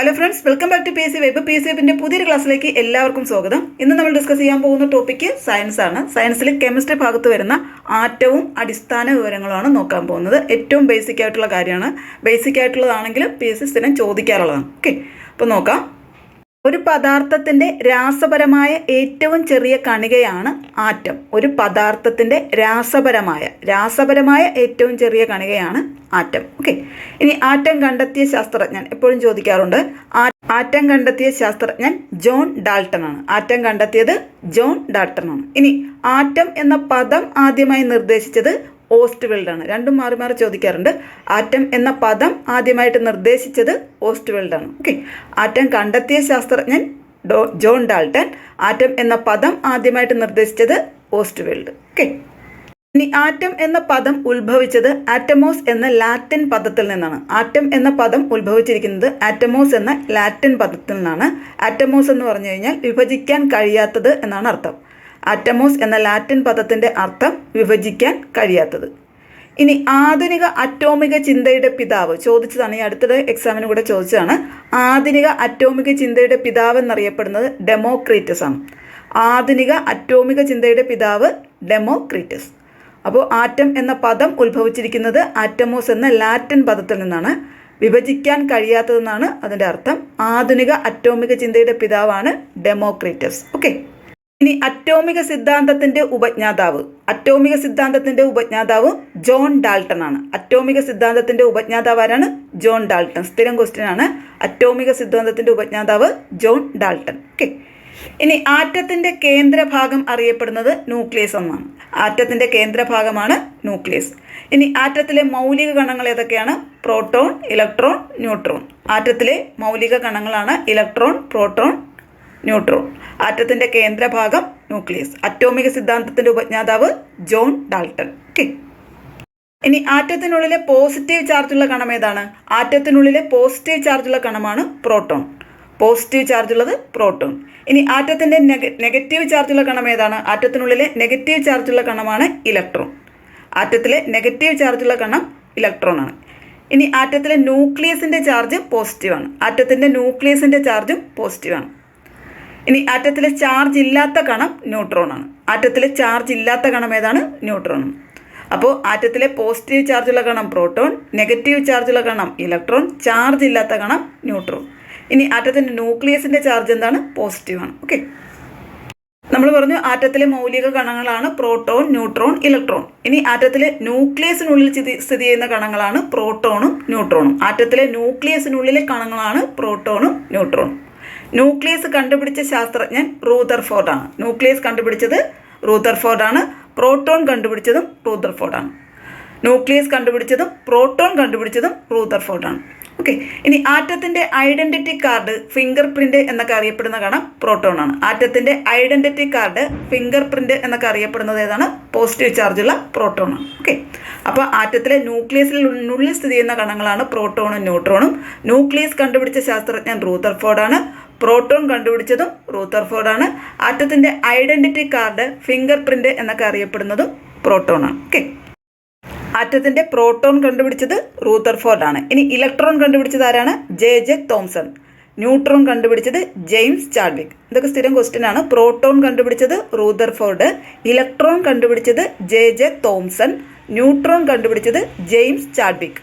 Hello friends welcome back to P S C web P S C പുതിയൊരു ക്ലാസ്സിലേക്ക് എല്ലാവർക്കും സ്വാഗതം. ഇന്ന് നമ്മൾ ഡിസ്കസ് ചെയ്യാൻ പോകുന്ന ടോപ്പിക്ക് സയൻസ് ആണ്. സയൻസിൽ കെമിസ്ട്രി ഭാഗത്ത് വരുന്ന ആറ്റവും അടിസ്ഥാന വിവരങ്ങളുമാണ് നോക്കാൻ പോകുന്നത്. ഏറ്റവും ബേസിക് ആയിട്ടുള്ള കാര്യമാണ്. ബേസിക് ആയിട്ടുള്ളതാണെങ്കിലും പി എസ് സി സ്ഥിരം ചോദിക്കാറുള്ളതാണ്. ഓക്കെ അപ്പോൾ നോക്കാം. ഒരു പദാർത്ഥത്തിന്റെ രാസപരമായ ഏറ്റവും ചെറിയ കണികയാണ് ആറ്റം. ഒരു പദാർത്ഥത്തിന്റെ രാസപരമായ രാസപരമായ ഏറ്റവും ചെറിയ കണികയാണ് ആറ്റം. ഓക്കെ. ഇനി ആറ്റം കണ്ടെത്തിയ ശാസ്ത്രജ്ഞൻ എപ്പോഴും ചോദിക്കാറുണ്ട് ആറ്റം കണ്ടെത്തിയ ശാസ്ത്രജ്ഞൻ ജോൺ ഡാൾട്ടൺ ആണ്. ആറ്റം കണ്ടെത്തിയത് ജോൺ ഡാൾട്ടൺ ആണ്. ഇനി ആറ്റം എന്ന പദം ആദ്യമായി നിർദ്ദേശിച്ചത് ഓസ്റ്റ് വെൽഡാണ് രണ്ടും മാറി മാറി ചോദിക്കാറുണ്ട്. ആറ്റം എന്ന പദം ആദ്യമായിട്ട് നിർദ്ദേശിച്ചത് ഓസ്റ്റ് വെൽഡാണ് ഓക്കെ. ആറ്റം കണ്ടെത്തിയ ശാസ്ത്രജ്ഞൻ ഡോ ജോൺ ഡാൾട്ടൻ ആറ്റം എന്ന പദം ആദ്യമായിട്ട് നിർദ്ദേശിച്ചത് ഓസ്റ്റ് വേൾഡ് ഓക്കെ. ഇനി ആറ്റം എന്ന പദം ഉത്ഭവിച്ചത് ആറ്റമോസ് എന്ന ലാറ്റിൻ പദത്തിൽ നിന്നാണ്. ആറ്റം എന്ന പദം ഉത്ഭവിച്ചിരിക്കുന്നത് ആറ്റമോസ് എന്ന ലാറ്റിൻ പദത്തിൽ നിന്നാണ്. ആറ്റമോസ് എന്ന് പറഞ്ഞു കഴിഞ്ഞാൽ വിഭജിക്കാൻ കഴിയാത്തത് എന്നാണ് അർത്ഥം. ആറ്റമോസ് എന്ന ലാറ്റിൻ പദത്തിന്റെ അർത്ഥം വിഭജിക്കാൻ കഴിയാത്തത്. ഇനി ആധുനിക അറ്റോമിക ചിന്തയുടെ പിതാവ് ചോദിച്ചതാണ്. ഈ അടുത്തിടെ എക്സാമിന് കൂടെ ചോദിച്ചതാണ്. ആധുനിക അറ്റോമിക ചിന്തയുടെ പിതാവ് എന്നറിയപ്പെടുന്നത് ഡെമോക്രീറ്റസ് ആണ്. ആധുനിക അറ്റോമിക ചിന്തയുടെ പിതാവ് ഡെമോക്രീറ്റസ്. അപ്പോൾ ആറ്റം എന്ന പദം ഉത്ഭവിച്ചിരിക്കുന്നത് ആറ്റമോസ് എന്ന ലാറ്റിൻ പദത്തിൽ നിന്നാണ്. വിഭജിക്കാൻ കഴിയാത്തതെന്നാണ് അതിന്റെ അർത്ഥം. ആധുനിക അറ്റോമിക ചിന്തയുടെ പിതാവാണ് ഡെമോക്രീറ്റസ്. ഓക്കെ ഇനി അറ്റോമിക സിദ്ധാന്തത്തിന്റെ ഉപജ്ഞാതാവ്. അറ്റോമിക സിദ്ധാന്തത്തിന്റെ ഉപജ്ഞാതാവ് ജോൺ ഡാൾട്ടൺ ആണ്. അറ്റോമിക സിദ്ധാന്തത്തിന്റെ ഉപജ്ഞാതാവ് ആരാണ്? ജോൺ ഡാൾട്ടൺ സ്ഥിരം ക്വസ്റ്റ്യൻ ആണ്. അറ്റോമിക സിദ്ധാന്തത്തിന്റെ ഉപജ്ഞാതാവ് ജോൺ ഡാൾട്ടൺ ഓക്കെ ഇനി ആറ്റത്തിന്റെ കേന്ദ്രഭാഗം അറിയപ്പെടുന്നത് ന്യൂക്ലിയസ് എന്നാണ് ആറ്റത്തിന്റെ കേന്ദ്രഭാഗമാണ് ന്യൂക്ലിയസ്. ഇനി ആറ്റത്തിലെ മൗലിക കണങ്ങൾ ഏതൊക്കെയാണ്? Proton electron neutron. ആറ്റത്തിലെ മൗലിക കണങ്ങളാണ് ഇലക്ട്രോൺ പ്രോട്ടോൺ ന്യൂട്രോൺ. ആറ്റത്തിന്റെ കേന്ദ്രഭാഗം ന്യൂക്ലിയസ്. അറ്റോമിക സിദ്ധാന്തത്തിന്റെ ഉപജ്ഞാതാവ് ജോൺ ഡാൾട്ടൺ. ഓക്കെ ഇനി ആറ്റത്തിനുള്ളിലെ പോസിറ്റീവ് ചാർജുള്ള കണം ഏതാണ്? ആറ്റത്തിനുള്ളിലെ പോസിറ്റീവ് ചാർജുള്ള കണമാണ് പ്രോട്ടോൺ. പോസിറ്റീവ് ചാർജുള്ളത് പ്രോട്ടോൺ. ഇനി ആറ്റത്തിന്റെ നെഗ- നെഗറ്റീവ് ചാർജുള്ള കണം ഏതാണ്? ആറ്റത്തിനുള്ളിലെ നെഗറ്റീവ് ചാർജുള്ള കണമാണ് ഇലക്ട്രോൺ. ആറ്റത്തിലെ നെഗറ്റീവ് ചാർജുള്ള കണം ഇലക്ട്രോൺ ആണ് ഇനി ആറ്റത്തിലെ ന്യൂക്ലിയസിന്റെ ചാർജ് പോസിറ്റീവാണ്. ആണ് ആറ്റത്തിന്റെ ന്യൂക്ലിയസിന്റെ ചാർജും പോസിറ്റീവാണ്. ഇനി ആറ്റത്തിലെ ചാർജ് ഇല്ലാത്ത കണം ന്യൂട്രോൺ ആണ്. ആറ്റത്തിലെ ചാർജ് ഇല്ലാത്ത കണം ഏതാണ്? ന്യൂട്രോൺ അപ്പോൾ ആറ്റത്തിലെ പോസിറ്റീവ് ചാർജുള്ള കണം പ്രോട്ടോൺ നെഗറ്റീവ് ചാർജുള്ള കണം ഇലക്ട്രോൺ ചാർജ് ഇല്ലാത്ത കണം ന്യൂട്രോൺ ഇനി ആറ്റത്തിന്റെ ന്യൂക്ലിയസിന്റെ ചാർജ് എന്താണ്? പോസിറ്റീവാണ് ഓക്കെ നമ്മൾ പറഞ്ഞു ആറ്റത്തിലെ മൗലിക കണങ്ങളാണ് പ്രോട്ടോൺ ന്യൂട്രോൺ ഇലക്ട്രോൺ ഇനി ആറ്റത്തിലെ ന്യൂക്ലിയസിനുള്ളിൽ സ്ഥിതി ചെയ്യുന്ന കണങ്ങളാണ് പ്രോട്ടോണും ന്യൂട്രോണും ആറ്റത്തിലെ ന്യൂക്ലിയസിനുള്ളിലെ കണങ്ങളാണ് പ്രോട്ടോണും ന്യൂട്രോണും ന്യൂക്ലിയസ് കണ്ടുപിടിച്ച ശാസ്ത്രജ്ഞൻ ആണ്. ന്യൂക്ലിയസ് കണ്ടുപിടിച്ചത് റൂദർഫോർഡ് ആണ്. പ്രോട്ടോൺ കണ്ടുപിടിച്ചതും ആണ്. ന്യൂക്ലിയസ് കണ്ടുപിടിച്ചതും പ്രോട്ടോൺ കണ്ടുപിടിച്ചതും ആണ്. ഓക്കെ ഇനി ആറ്റത്തിന്റെ ഐഡന്റിറ്റി കാർഡ് ഫിംഗർ പ്രിന്റ് എന്നൊക്കെ അറിയപ്പെടുന്ന കാണാം പ്രോട്ടോൺ ആണ്. ആറ്റത്തിന്റെ ഐഡന്റിറ്റി കാർഡ് ഫിംഗർ പ്രിന്റ് എന്നൊക്കെ അറിയപ്പെടുന്നത് ഏതാണ്? പോസിറ്റീവ് ചാർജുള്ള പ്രോട്ടോൺ ആണ്. ഓക്കെ അപ്പോൾ ആറ്റത്തിലെ ന്യൂക്ലിയസിനുള്ളിൽ സ്ഥിതി ചെയ്യുന്ന കണങ്ങളാണ് പ്രോട്ടോണും ന്യൂട്രോണും ന്യൂക്ലിയസ് കണ്ടുപിടിച്ച ശാസ്ത്രജ്ഞൻ റൂതർഫോർഡാണ് പ്രോട്ടോൺ കണ്ടുപിടിച്ചതും റൂത്തർഫോർഡാണ് ആണ് ആറ്റത്തിന്റെ ഐഡന്റിറ്റി കാർഡ് ഫിംഗർ പ്രിന്റ് എന്നൊക്കെ അറിയപ്പെടുന്നതും പ്രോട്ടോൺ ആണ്. ഓക്കെ. ആറ്റത്തിന്റെ പ്രോട്ടോൺ കണ്ടുപിടിച്ചത് റൂത്തർഫോർഡാണ് ഇനി ഇലക്ട്രോൺ കണ്ടുപിടിച്ചത് ആരാണ്? J J Thomson. ന്യൂട്രോൺ കണ്ടുപിടിച്ചത് ജെയിംസ് ചാഡ്വിക്. ഇതൊക്കെ സ്ഥിരം ക്വസ്റ്റ്യൻ ആണ്. പ്രോട്ടോൺ കണ്ടുപിടിച്ചത് റൂദർഫോർഡ് ഇലക്ട്രോൺ കണ്ടുപിടിച്ചത് ജെ ജെ തോംസൺ ന്യൂട്രോൺ കണ്ടുപിടിച്ചത് ജെയിംസ് ചാഡ്വിക്.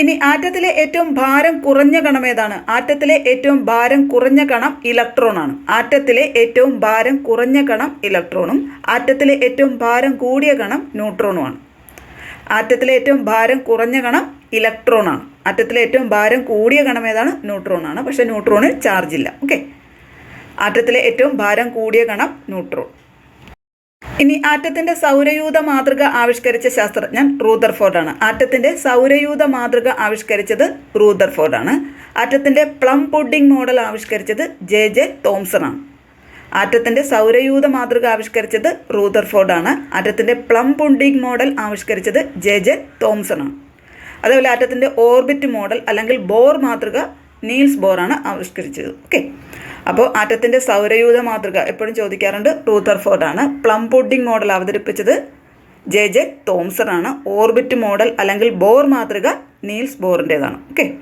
ഇനി ആറ്റത്തിലെ ഏറ്റവും ഭാരം കുറഞ്ഞ കണം ഏതാണ്? ആറ്റത്തിലെ ഏറ്റവും ഭാരം കുറഞ്ഞ കണം ഇലക്ട്രോൺ ആണ്. ആറ്റത്തിലെ ഏറ്റവും ഭാരം കുറഞ്ഞ കണം ഇലക്ട്രോണും ആറ്റത്തിലെ ഏറ്റവും ഭാരം കൂടിയ കണം ന്യൂട്രോണും ആണ്. ആറ്റത്തിലെ ഏറ്റവും ഭാരം കുറഞ്ഞ കണം ഇലക്ട്രോൺ ആണ്. ആറ്റത്തിലെ ഏറ്റവും ഭാരം കൂടിയ കണം ഏതാണ്? ന്യൂട്രോൺ ആണ്. പക്ഷേ ന്യൂട്രോണിൽ ചാർജ് ഇല്ല. ഓക്കെ ആറ്റത്തിലെ ഏറ്റവും ഭാരം കൂടിയ കണം ന്യൂട്രോൺ ഇനി ആറ്റത്തിന്റെ സൗരയൂഥ മാതൃക ആവിഷ്കരിച്ച ശാസ്ത്രജ്ഞൻ റൂദർഫോർഡ് ആണ് ആറ്റത്തിന്റെ സൗരയൂഥ മാതൃക ആവിഷ്കരിച്ചത് റൂദർഫോർഡ് ആണ് ആറ്റത്തിന്റെ പ്ലം പുഡിംഗ് മോഡൽ ആവിഷ്കരിച്ചത് ജെ ജെ തോംസൺ ആണ് ആറ്റത്തിന്റെ സൗരയൂഥ മാതൃക ആവിഷ്കരിച്ചത് റൂദർഫോർഡ് ആണ് ആറ്റത്തിന്റെ പ്ലം പുഡിംഗ് മോഡൽ ആവിഷ്കരിച്ചത് ജെ ജെ തോംസൺ ആണ് അതേപോലെ ആറ്റത്തിന്റെ ഓർബിറ്റ് മോഡൽ അല്ലെങ്കിൽ ബോർ മാതൃക നീൽസ് ബോറാണ് ആവിഷ്കരിച്ചത്. ഓക്കെ. അപ്പോൾ ആറ്റത്തിന്റെ സൗരയൂഥ മാതൃക എപ്പോഴും ചോദിക്കാറുണ്ട്. റൂതർഫോർഡ് ആണ്. പ്ലം പുഡിംഗ് മോഡൽ അവതരിപ്പിച്ചത് ജെ ജെ തോംസൺ ആണ്. ഓർബിറ്റ് മോഡൽ അല്ലെങ്കിൽ ബോർ മാതൃക നീൽസ് ബോറിന്റേതാണ്. ഓക്കെ.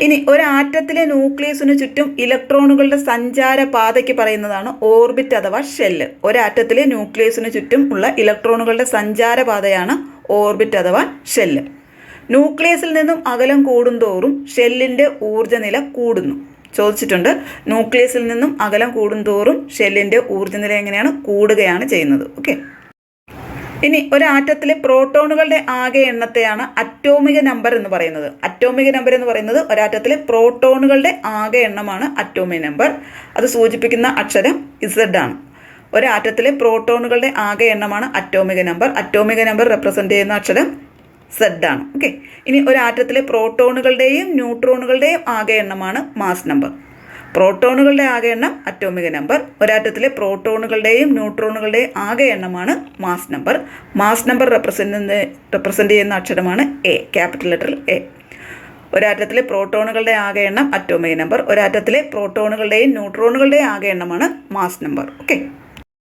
ഇനി ഒരാറ്റത്തിലെ ന്യൂക്ലിയസിന് ചുറ്റും ഇലക്ട്രോണുകളുടെ സഞ്ചാര പാതയ്ക്ക് പറയുന്നതാണ് ഓർബിറ്റ് അഥവാ ഷെല്ല്. ഒരാറ്റത്തിലെ ന്യൂക്ലിയസിന് ചുറ്റും ഉള്ള ഇലക്ട്രോണുകളുടെ സഞ്ചാര പാതയാണ് ഓർബിറ്റ് അഥവാ ഷെല്ല്. ന്യൂക്ലിയസിൽ നിന്നും അകലം കൂടുന്തോറും ഷെല്ലിന്റെ ഊർജനില കൂടുന്നു. ചോദിച്ചിട്ടുണ്ട്. ന്യൂക്ലിയസിൽ നിന്നും അകലം കൂടുന്തോറും ഷെല്ലിന്റെ ഊർജനില എങ്ങനെയാണ് കൂടുകയാണ് ചെയ്യുന്നത്. ഓക്കെ. ഇനി ഒരു ആറ്റത്തിലെ പ്രോട്ടോണുകളുടെ ആകെ എണ്ണത്തെയാണ് അറ്റോമിക നമ്പർ എന്ന് പറയുന്നത്. അറ്റോമിക നമ്പർ എന്ന് പറയുന്നത് ഒരാറ്റത്തിലെ പ്രോട്ടോണുകളുടെ ആകെ എണ്ണമാണ് അറ്റോമിക നമ്പർ. അത് സൂചിപ്പിക്കുന്ന അക്ഷരം ഇസഡ് ആണ്. ഒരു ആറ്റത്തിലെ പ്രോട്ടോണുകളുടെ ആകെ എണ്ണമാണ് അറ്റോമിക നമ്പർ. അറ്റോമിക നമ്പർ റെപ്രസെന്റ് ചെയ്യുന്ന അക്ഷരം സെഡ് ആണ്. ഓക്കെ ഇനി ഒരു ആറ്റത്തിലെ പ്രോട്ടോണുകളുടെയും ന്യൂട്രോണുകളുടെയും ആകെ എണ്ണമാണ് മാസ് നമ്പർ. പ്രോട്ടോണുകളുടെ ആകെ എണ്ണം അറ്റോമിക നമ്പർ. ഒരാറ്റത്തിലെ പ്രോട്ടോണുകളുടെയും ന്യൂട്രോണുകളുടെയും ആകെ എണ്ണമാണ് mass number. Mass number represent represent ചെയ്യുന്ന അക്ഷരമാണ് എ ക്യാപിറ്റൽ ലെറ്റർ എ ഒരാറ്റത്തിലെ പ്രോട്ടോണുകളുടെ ആകെ എണ്ണം അറ്റോമിക നമ്പർ. ഒരാറ്റത്തിലെ പ്രോട്ടോണുകളുടെയും ന്യൂട്രോണുകളുടെയും ആകെ എണ്ണമാണ് മാസ് നമ്പർ. ഓക്കെ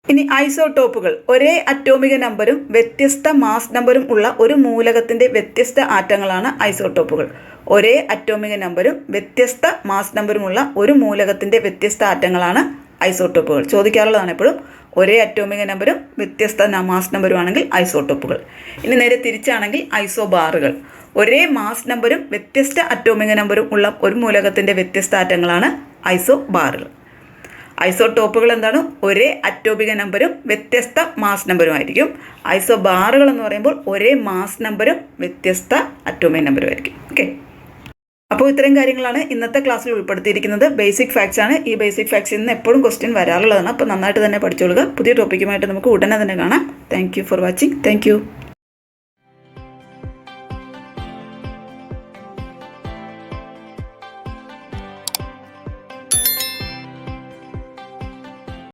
ഇനി ഐസോടോപ്പുകൾ. ഒരേ അറ്റോമിക നമ്പരും വ്യത്യസ്ത മാസ് നമ്പരും ഉള്ള ഒരു മൂലകത്തിന്റെ വ്യത്യസ്ത ആറ്റങ്ങളാണ് ഐസോടോപ്പുകൾ. ഒരേ അറ്റോമിക നമ്പരും വ്യത്യസ്ത മാസ് നമ്പറുമുള്ള ഒരു മൂലകത്തിന്റെ വ്യത്യസ്ത ആറ്റങ്ങളാണ് ഐസോടോപ്പുകൾ. ചോദിക്കാറുള്ളതാണ് എപ്പോഴും ഒരേ അറ്റോമിക നമ്പരും വ്യത്യസ്ത മാസ് നമ്പരും ആണെങ്കിൽ ഐസോടോപ്പുകൾ. ഇനി നേരെ തിരിച്ചാണെങ്കിൽ ഐസോബാറുകൾ. ഒരേ മാസ് നമ്പരും വ്യത്യസ്ത അറ്റോമിക നമ്പരും ഉള്ള ഒരു മൂലകത്തിന്റെ വ്യത്യസ്ത ആറ്റങ്ങളാണ് ഐസോബാറുകൾ. ഐസോടോപ്പുകൾ എന്താണ് ഒരേ അറ്റോപിക നമ്പരും വ്യത്യസ്ത മാസ് നമ്പരും ആയിരിക്കും ഐസോബാറുകൾ എന്ന് പറയുമ്പോൾ ഒരേ മാസ് നമ്പരും വ്യത്യസ്ത അറ്റോമിക നമ്പരും ആയിരിക്കും ഓക്കെ? അപ്പോൾ ഇത്തരം കാര്യങ്ങളാണ് ഇന്നത്തെ ക്ലാസ്സിൽ ഉൾപ്പെടുത്തിയിരിക്കുന്നത്. ബേസിക് ഫാക്ട്സ് ആണ്. ഈ ബേസിക് ഫാക്ട്സിൽ നിന്ന് എപ്പോഴും ക്വസ്റ്റ്യൻ വരാറുള്ളതാണ്. അപ്പോൾ നന്നായിട്ട് തന്നെ പഠിച്ചോളുക. പുതിയ ടോപ്പിക്കുമായിട്ട് നമുക്ക് ഉടനെ തന്നെ കാണാം. Thank for watching. താങ്ക്